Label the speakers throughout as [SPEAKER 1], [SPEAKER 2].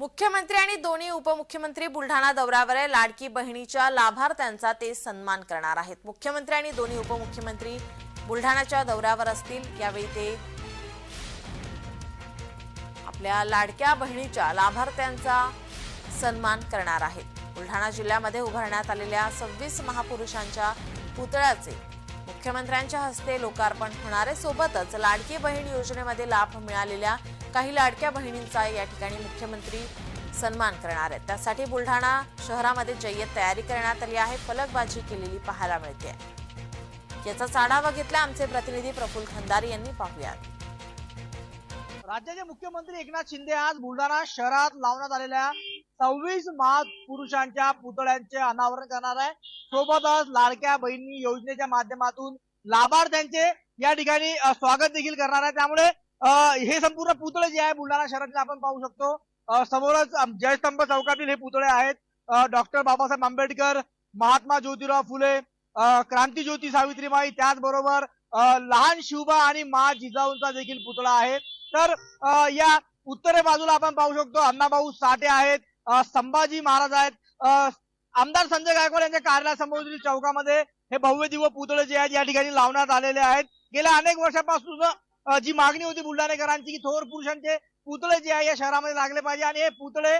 [SPEAKER 1] मुख्यमंत्री आणि दोन्ही उपमुख्यमंत्री बुलढाणा दौऱ्यावर आहे. लाडकी बहिणीच्या लाभार्थ्यांचा ते सन्मान करणार आहेत मुख्यमंत्री आणि दोन्ही उपमुख्यमंत्री बुलढाणाच्या दौऱ्यावर असतील यावेळी ते आपल्या लाडक्या बहिणीच्या लाभार्थ्यांचा सन्मान करणार आहेत बुलढाणा जिल्ह्यामध्ये उभारण्यात आलेल्या सव्वीस महापुरुषांच्या पुतळ्याचे मुख्यमंत्र्यांच्या हस्ते लोकार्पण होणार आहे सोबतच लाडकी बहीण योजनेमध्ये लाभ मिळालेल्या काही लाडक्या बहिणींचा या ठिकाणी मुख्यमंत्री सन्मान करणार आहेत. त्यासाठी बुलढाणा शहरामध्ये जय्यत तयारी करण्यात आली आहे. फलकबाजी केलेली पाहायला मिळते. याचा आढावा घेतला आमचे प्रतिनिधी प्रफुल्ल खंदारी यांनी. पाहुयात.
[SPEAKER 2] राज्याचे मुख्यमंत्री एकनाथ शिंदे आज बुलढाणा शहरात लावण्यात आलेल्या सव्वीस महापुरुषांच्या पुतळ्यांचे अनावरण करणार आहे. सोबतच लाडक्या बहिणी योजनेच्या माध्यमातून लाभार्थ्यांचे या ठिकाणी स्वागत देखील करणार आहे. त्यामुळे हे संपूर्ण पुतळे जे आहे बुलढाणा शहरातले आपण पाहू शकतो. समोरच जयस्तंभ चौकातील हे पुतळे आहेत. डॉक्टर बाबासाहेब आंबेडकर महात्मा ज्योतिराव फुले क्रांती क्रांतीज्योती सावित्रीबाई त्याचबरोबर लहान शिवबा आणि मा जिजाऊंचा देखील पुतळा आहे. तर या उत्तरे बाजूला आपण पाहू शकतो अण्णाभाऊ साठे आहेत संभाजी महाराज आहेत आमदार संजय गायकवाड यांच्या कार्यालयासमोरील चौकामध्ये हे भव्य दिव्य पुतळे जे आहेत या ठिकाणी लावण्यात आलेले आहेत. गेल्या अनेक वर्षापासून जी मागणी होती बुलढाणेकरांची की थोर पुरुषांचे पुतळे जे आहे या शहरामध्ये लागले पाहिजे आणि हे पुतळे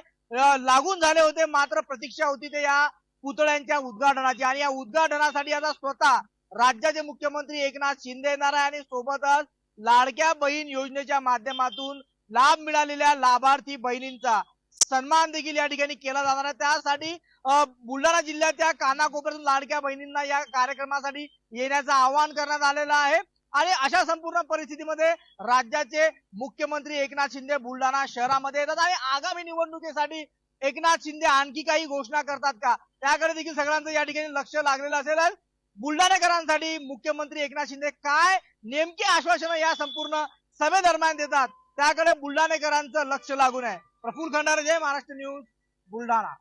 [SPEAKER 2] लागून झाले होते मात्र प्रतीक्षा होती ते या पुतळ्यांच्या उद्घाटनाची. आणि या उद्घाटनासाठी आता स्वतः राज्याचे मुख्यमंत्री एकनाथ शिंदे येणार आहे आणि सोबतच लाडक्या बहीण योजनेच्या माध्यमातून लाभ मिळालेल्या लाभार्थी बहिणींचा सन्मान देखील या ठिकाणी केला जाणार आहे. त्यासाठी बुलढाणा जिल्ह्याच्या कानाकोपऱ्यातून लाडक्या बहिणींना या कार्यक्रमासाठी येण्याचं आवाहन करण्यात आलेलं आहे. आणि अशा संपूर्ण परिस्थितीमध्ये राज्याचे मुख्यमंत्री एकनाथ शिंदे बुलढाणा शहरामध्ये येतात. आणि आगामी निवडणुकीसाठी एकनाथ शिंदे आणखी काही घोषणा करतात का? त्याकडे देखील सगळ्यांचं या ठिकाणी लक्ष लागलेलं असेल. बुलढाणेकरांसाठी मुख्यमंत्री एकनाथ शिंदे काय नेमकी आश्वासनं या संपूर्ण सभेदरम्यान देतात. त्याकडे बुलढाणेकरांचं लक्ष लागून आहे. प्रफुल्ल खंडारे जय महाराष्ट्र न्यूज बुलढाणा.